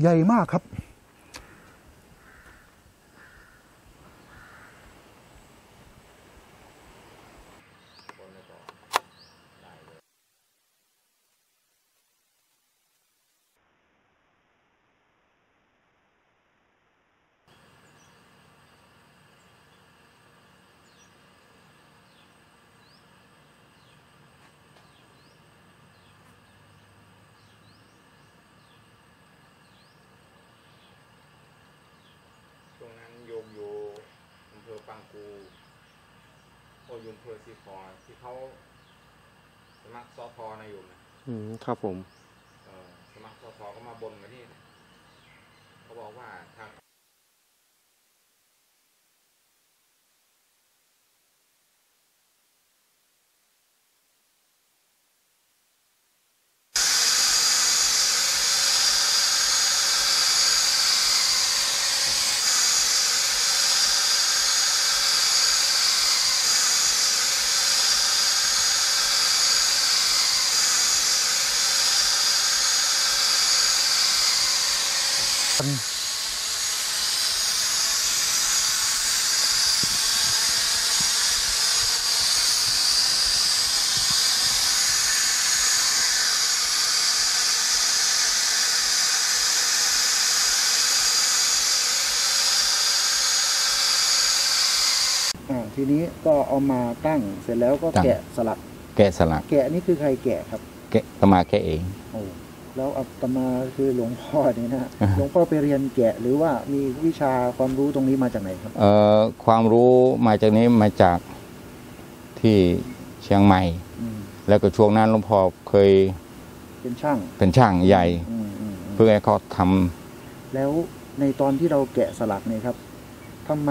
ใหญ่มากครับ ช่วงนั้นโยมอยู่อำเภอปังกูโออ ยุมอำเภอสีขอที่เขาสมัครสอทอนะโยมนะอืมครับผม เออสมัครสอทอก็มาบนมาที่นะเขาบอกว่าทาง อ่าทีนี้ก็เอามาตั้งเสร็จแล้วก็ตั้ง แกะสลัก แกะสลัก แกะนี่คือใครแกะครับ แกะตมาแกะเอง โอ้ แล้วอาตมาคือหลวงพ่อนี่นะฮะอ่าหลวงพ่อไปเรียนแกะหรือว่ามีวิชาความรู้ตรงนี้มาจากไหนครับเอ่อความรู้มาจากนี้มาจากที่เชียงใหม่อืมแล้วก็ช่วงนั้นหลวงพ่อเคยเป็นช่างเป็นช่างใหญ่อืมอืมอืมเพื่อให้เขาทำแล้วในตอนที่เราแกะสลักเนี่ยครับทำไม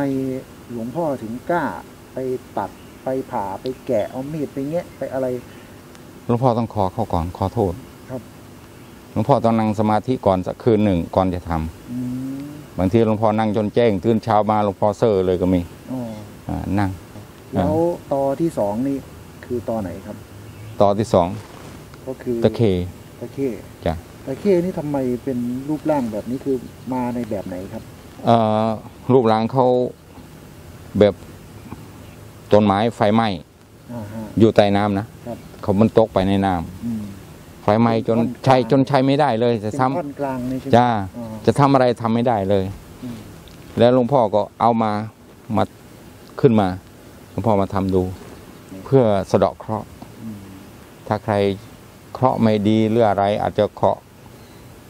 หลวงพ่อถึงกล้าไปตัดไปผ่าไปแกะเอามีดไปเงี้ยไปอะไรหลวงพ่อต้องขอเขาก่อนขอโทษครับ หลวงพ่อต้องนั่งสมาธิก่อนสักคืนหนึ่งก่อนจะทำอืมบางทีหลวงพ่อนั่งจนแจ้งตื่นเช้ามาหลวงพ่อเซอร์เลยก็มีอ๋ออ่านั่ง แล้วตอที่สองนี่คือตอไหนครับ ต่อที่สองก็คือตะเคตะเข้จ้ะตะเข้นี่ทำไมเป็นรูปร่างแบบนี้คือมาในแบบไหนครับเอ่อรูปร่างเขาแบบต้นไม้ไฟไหม้อ่าฮะอยู่ใต้น้ำนะครับเขามันตกไปในน้ำอืม ไฟไหม้จนเป็นท่อนใช้กลางจนใช้ไม่ได้เลยจะเป็นทำท่อนกลางนี่ใช่ไหมจ้าอ๋อจะทำอะไรทำไม่ได้เลยอืมแล้วหลวงพ่อก็เอามามาขึ้นมาหลวงพ่อมาทำดู เพื่อสะเดาะเคราะห์อืมถ้าใครเคราะห์ไม่ดีหรืออะไร อาจจะเคราะห์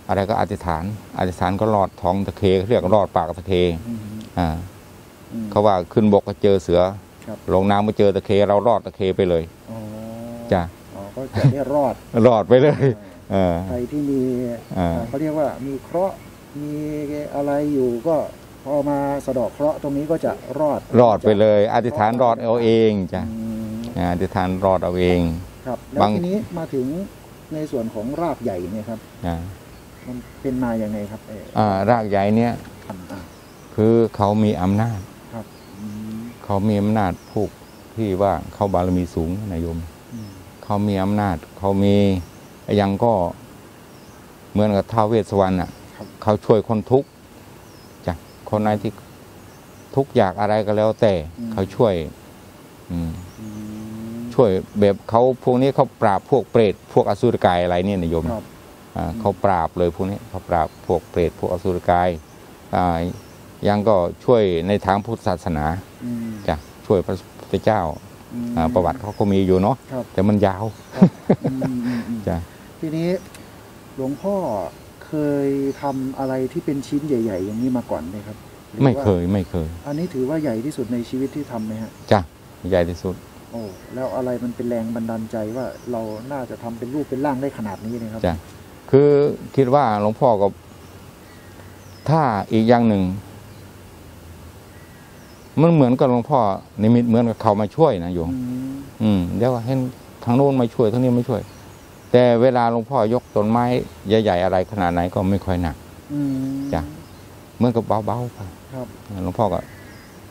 อะไรก็อธิษฐานอธิษฐานก็รอดท้องตะเคเรียกรอดปากตะเคอืมอ่าอืมเขาว่าขึ้นบกก็เจอเสือครับลงน้ำก็เจอตะเค เรารอดตะเคไปเลยอ๋อจ้ะอ๋อ ก็จะได้รอดรอดไปเลยเออใครที่มีอ่าอ่าเขาเรียกว่ามีเคราะห์มีอะไรอยู่ก็พอมาสะเดอกเคราะห์ตรงนี้ก็จะรอดรอดไปเลย อธิษฐานรอดเอาเองจ้ะอืมอ่าอธิษฐานรอดเอาเอง ครับแล้วบางทีนี้มาถึงในส่วนของรากใหญ่เนี่ยครับอ่ามันเป็นมาอย่างไงครับเอออ่ารากใหญ่เนี่ยอ่าคือเขามีอำนาจครับอืมเขามีอำนาจผูกที่ว่าเขาบารมีสูงนายโยมอืม เขามีอำนาจ เขามียังก็เหมือนกับท้าวเวสสวรรณอะครับเขาช่วยคนทุกข์จ้ะคนไหนที่ทุกข์อยากอะไรก็แล้วแต่ เขาช่วย อืมอืมช่วยแบบเขาพวกนี้เขาปราบพวกเปรตพวกอสุรกายอะไรเนี่ยนายโยมครับอ่าเขาปราบเลยพวกนี้เขาปราบพวกเปรตพวกอสุรกายอ่ายังก็ช่วยในทางพุทธศาสนาอืมจ้ะช่วยพระพุทธเจ้าอืมอ่า ประวัติเขาก็มีอยู่เนาะครับแต่มันยาวอืมอืมอืมจ้ะทีนี้หลวงพ่อเคยทำอะไรที่เป็นชิ้นใหญ่ ๆ อย่างนี้มาก่อนไหมครับหรือไม่ว่าเคยไม่เคย อันนี้ถือว่าใหญ่ที่สุดในชีวิตที่ทำไหมฮะจ้ะใหญ่ที่สุด โอ้แล้วอะไรมันเป็นแรงบันดาลใจว่าเราน่าจะทำเป็นรูปเป็นร่างได้ขนาดนี้นะครับจ้ะคือคิดว่าหลวงพ่อก็ถ้าอีกอย่างหนึ่ง มันเหมือนกับหลวงพ่อนิมิตเหมือนกับเขามาช่วยนะโยมอืมอืมเดี๋ยวเห็นทางโน้นมาช่วยทางนี้มาช่วย แต่เวลาหลวงพ่อยกต้นไม้ใหญ่ๆอะไรขนาดไหนก็ไม่ค่อยหนักอืมจ้ะเหมือนกับเบาๆไปครับหลวงพ่อก็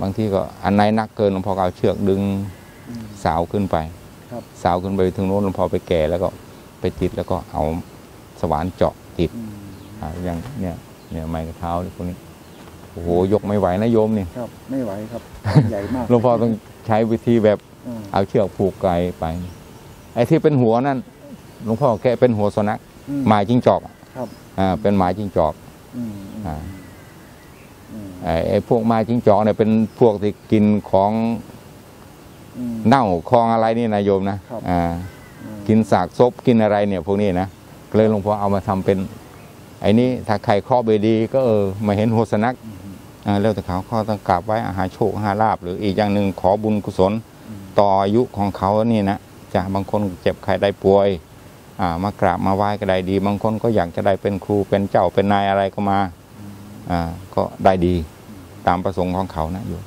บางทีก็อันไหนหนักเกินหลวงพ่อก็เอาเชือกดึงอืมสาวขึ้นไปครับสาวขึ้นไปถึงโน้นหลวงพ่อไปแก่แล้วก็ไปติดแล้วก็เอาสว่านเจาะติดอืมอ่าอย่างเนี่ยเนี่ยไม้กระเท้านี่พวกนี้ โอ้โหยกไม่ไหวนะโยมนี่ครับ ไม่ไหวครับ ใหญ่มากหลวงพ่อต้องใช้วิธีแบบอ่าเอาเชือกผูกไกลไป ไอ้ที่เป็นหัวนั่นหลวงพ่อแกะเป็นหัวสุนัขอืมหมายจิ้งจอกอะครับอ่าเป็นหมายจิ้งจอกอืมอืมอ่าอืมไอ้ไอ้พวกหมายจิ้งจอกเนี่ยเป็นพวกที่กินของอืมเน่าของอะไรนี่นะโยมนะครับอ่าอืมกินสากซบกินอะไรเนี่ย พวกนี้นะก็เลยหลวงพ่อเอามาทำเป็น ไอ้นี้ถ้าใครครอบไปดี ก็เออมาเห็นหัวสุนัข อืมอ่าแล้วแต่เขาเขาต้องกราบไว้อาหารโชคอาหารลาบ หรืออีกอย่างหนึ่งขอบุญกุศลอืมต่ออายุของเขานี่นะจะบางคนเจ็บใครได้ป่วยอ่ามากราบมาไหว้ก็ได้ดี บางคนก็อยากจะได้เป็นครูเป็นเจ้าเป็นนายอะไรก็มาอ่าก็ได้ดีตามประสงค์ของเขานะโยม